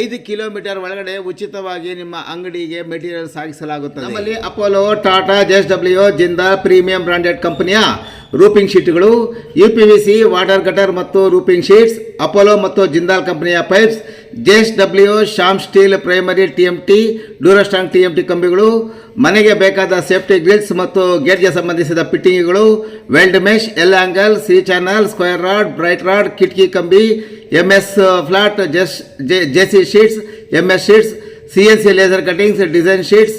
ಐದು ಕಿಲೋಮೀಟರ್ ಒಳಗಡೆ ಉಚಿತವಾಗಿ ನಿಮ್ಮ ಅಂಗಡಿಗೆ ಮೆಟೀರಿಯಲ್ ಸಾಗಿಸಲಾಗುತ್ತದೆ. ನಮ್ಮಲ್ಲಿ Apollo, Tata J S W, Jindal, premium branded ಕಂಪನಿಯ roofing ಶೀಟ್ಗಳು, U P V C, water gutter ಮತ್ತು ರೂಪಿಂಗ್ ಶೀಟ್ಸ್, ಅಪೋಲೋ ಮತ್ತು ಜಿಂದಾಲ್ ಕಂಪನಿಯ pipes J S W Shyam steel primary T M T, ಡ್ಯೂರಸ್ಟಾಂಗ್ T M T ಕಂಬಿಗಳು, ಮನೆಗೆ ಬೇಕಾದ safety grills ಮತ್ತು ಗೇಟ್ಗೆ ಸಂಬಂಧಿಸಿದ ಫಿಟ್ಟಿಂಗ್ಗಳು, weld mesh, L angle C channel, square rod, bright rod, ಕಿಟಕಿ ಕಂಬಿ M S flat, J S J C sheets M S sheets, C N C laser cuttings design sheets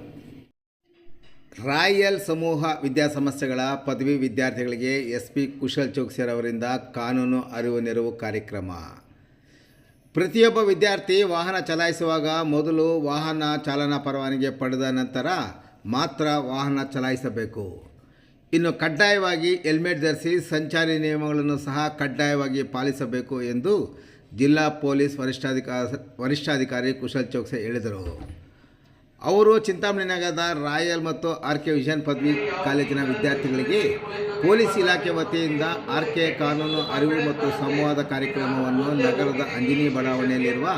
royal ಸಮೂಹ ವಿದ್ಯಾಸಂಸ್ಥೆಗಳ ಪದವಿ ವಿದ್ಯಾರ್ಥಿಗಳಿಗೆ S P Kushal ಚೌಕ್ಸಿಯರ್ ಅವರಿಂದ ಕಾನೂನು ಅರಿವು ನೆರವು ಕಾರ್ಯಕ್ರಮ. ಪ್ರತಿಯೊಬ್ಬ ವಿದ್ಯಾರ್ಥಿ ವಾಹನ ಚಲಾಯಿಸುವಾಗ ಮೊದಲು ವಾಹನ ಚಾಲನಾ ಪರವಾನಗಿ ಪಡೆದ ನಂತರ ಮಾತ್ರ ವಾಹನ ಚಲಾಯಿಸಬೇಕು. ಇನ್ನು ಕಡ್ಡಾಯವಾಗಿ ಹೆಲ್ಮೆಟ್ ಧರಿಸಿ ಸಂಚಾರಿ ನಿಯಮಗಳನ್ನು ಸಹ ಕಡ್ಡಾಯವಾಗಿ ಪಾಲಿಸಬೇಕು ಎಂದು ಜಿಲ್ಲಾ ಪೊಲೀಸ್ ವರಿಷ್ಠಾಧಿಕಾರಿ ವರಿಷ್ಠಾಧಿಕಾರಿ ಕುಶಲ್ ಚೌಕ್ಸೆ ಹೇಳಿದರು. ಅವರು ಚಿಂತಾಮಣಿ ನಗರದ ರಾಯಲ್ ಮತ್ತು ಆರ್ ಕೆ ವಿಷನ್ ಪದವಿ ಕಾಲೇಜಿನ ವಿದ್ಯಾರ್ಥಿಗಳಿಗೆ ಪೊಲೀಸ್ ಇಲಾಖೆ ವತಿಯಿಂದ ಆರ್ ಕೆ ಕಾನೂನು ಅರಿವು ಮತ್ತು ಸಂವಾದ ಕಾರ್ಯಕ್ರಮವನ್ನು ನಗರದ ಅಂಜನಿ ಬಡಾವಣೆಯಲ್ಲಿರುವ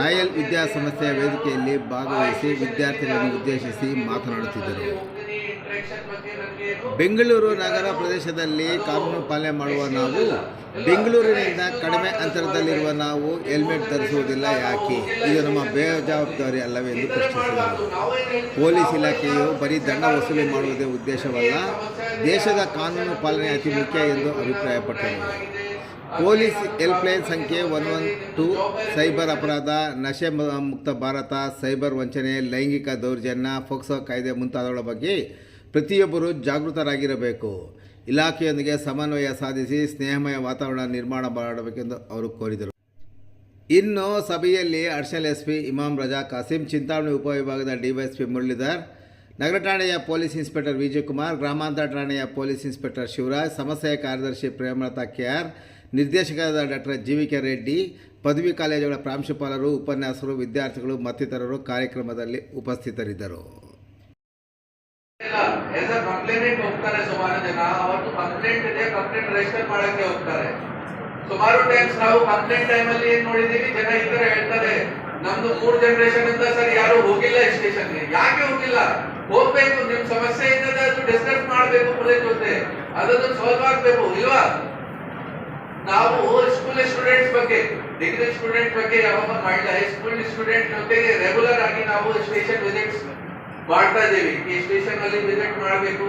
ರಾಯಲ್ ವಿದ್ಯಾಸಂಸ್ಥೆಯ ವೇದಿಕೆಯಲ್ಲಿ ಭಾಗವಹಿಸಿ ವಿದ್ಯಾರ್ಥಿಗಳನ್ನು ಉದ್ದೇಶಿಸಿ ಮಾತನಾಡುತ್ತಿದ್ದರು. ಬೆಂಗಳೂರು ನಗರ ಪ್ರದೇಶದಲ್ಲಿ ಕಾನೂನು ಪಾಲನೆ ಮಾಡುವ ನಾವು, ಬೆಂಗಳೂರಿನಿಂದ ಕಡಿಮೆ ಅಂತರದಲ್ಲಿರುವ ನಾವು ಹೆಲ್ಮೆಟ್ ಧರಿಸುವುದಿಲ್ಲ, ಯಾಕೆ? ಇದು ನಮ್ಮ ಬೇಜವಾಬ್ದಾರಿ ಅಲ್ಲವೇ ಎಂದು ಪ್ರಶ್ನಿಸಿದರು. ಪೊಲೀಸ್ ಇಲಾಖೆಯು ಬರೀ ದಂಡ ವಸೂಲಿ ಮಾಡುವುದೇ ಉದ್ದೇಶವಲ್ಲ, ದೇಶದ ಕಾನೂನು ಪಾಲನೆ ಅತಿ ಮುಖ್ಯ ಎಂದು ಅಭಿಪ್ರಾಯಪಟ್ಟರು. ಪೊಲೀಸ್ ಹೆಲ್ಪ್ಲೈನ್ ಸಂಖ್ಯೆ ಒನ್ ಒನ್ ಟು ಸೈಬರ್ ಅಪರಾಧ, ನಶೆ ಮುಕ್ತ ಭಾರತ, ಸೈಬರ್ ವಂಚನೆ, ಲೈಂಗಿಕ ದೌರ್ಜನ್ಯ ಫೋಕ್ಸೋ ಕಾಯ್ದೆ ಮುಂತಾದವುಗಳ ಬಗ್ಗೆ ಪ್ರತಿಯೊಬ್ಬರು ಜಾಗೃತರಾಗಿರಬೇಕು. ಇಲಾಖೆಯೊಂದಿಗೆ ಸಮನ್ವಯ ಸಾಧಿಸಿ ಸ್ನೇಹಮಯ ವಾತಾವರಣ ನಿರ್ಮಾಣ ಮಾಡಬೇಕೆಂದು ಅವರು ಕೋರಿದರು. ಇನ್ನು ಸಭೆಯಲ್ಲಿ ಅರ್ಷಲ್ ಎಸ್ ಪಿ ಇಮಾಮ್ ರಜಾ ಕಾಸಿಂ, ಚಿಂತಾಮಣಿ ಉಪವಿಭಾಗದ ಡಿವೈಎಸ್ಪಿ ಮುರಳೀಧರ್, ನಗರ ಠಾಣೆಯ ಪೊಲೀಸ್ ಇನ್ಸ್ಪೆಕ್ಟರ್ ವಿಜಯಕುಮಾರ್, ಗ್ರಾಮಾಂತರ ಠಾಣೆಯ ಪೊಲೀಸ್ ಇನ್ಸ್ಪೆಕ್ಟರ್ ಶಿವರಾಜ್ ಸಮಸ್ಯೆಯ ಕಾರ್ಯದರ್ಶಿ ಪ್ರೇಮಲತಾ ಕೆಆರ್, ನಿರ್ದೇಶಕರಾದ doctor G V K Reddy, ಪದವಿ ಕಾಲೇಜುಗಳ ಪ್ರಾಂಶುಪಾಲರು, ಉಪನ್ಯಾಸಕರು, ವಿದ್ಯಾರ್ಥಿಗಳು ಮತ್ತಿತರರು ಕಾರ್ಯಕ್ರಮದಲ್ಲಿ ಉಪಸ್ಥಿತರಿದ್ದರು. ಕಂಪ್ಲೇಂಟ್ ಹೋಗ್ತಾರೆ ಸುಮಾರು ಜನ. ಅವತ್ತು ಕಂಪ್ಲೇಂಟ್ ಇದೆ ಕಂಪ್ಲೇಂಟ್ ರಿಜಿಸ್ಟರ್ ಮಾಡಕ್ಕೆ ಹೋಗ್ತಾರೆ. ಸುಮಾರು ಟೈಮ್ಸ್ ನಾವು ಕಂಪ್ಲೇಂಟ್ ಟೈಮ್ ಅಲ್ಲಿ ಏನ್ ನೋಡಿದೀವಿ, ಜನ ಈ ತರ ಹೇಳ್ತಾರೆ, ನಮ್ದು ಮೂರ್ ಜನರೇಷನ್ ಅಂತ ಸರ್ ಯಾರು ಹೋಗಿಲ್ಲ ಸ್ಟೇಷನ್ಗೆ. ಯಾಕೆ ಹೋಗಿಲ್ಲ? ಹೋಗ್ಬೇಕು, ನಿಮ್ ಸಮಸ್ಯೆ ಇದ್ರೆ ಅದು ಡಿಸ್ಕಸ್ ಮಾಡ್ಬೇಕು ಪೊಲೀಸ್ ಜೊತೆ. ಅದನ್ನು ಸಾಲ್ವ್ ಆಗ್ಬೇಕು, ಇಲ್ವಾ? ನಾವು ಸ್ಕೂಲ್ ಸ್ಟೂಡೆಂಟ್ಸ್ ಬಗ್ಗೆ ಡಿಗ್ರಿ ಸ್ಟೂಡೆಂಟ್ ಬಗ್ಗೆ ಯಾವಾಗ ಮಾಡಿಲ್ಲ ಸ್ಕೂಲ್ ಸ್ಟೂಡೆಂಟ್ ಜೊತೆಗೆ ರೆಗ್ಯುಲರ್ ಆಗಿ ನಾವು ಸ್ಟೇಷನ್ ವಿಸಿಟ್ಸ್ ಮಾಡ್ತಾ ಇದೀವಿ ಈ ಸ್ಟೇಷನ್ ಅಲ್ಲಿ ವಿಸಿಟ್ ಮಾಡಬೇಕು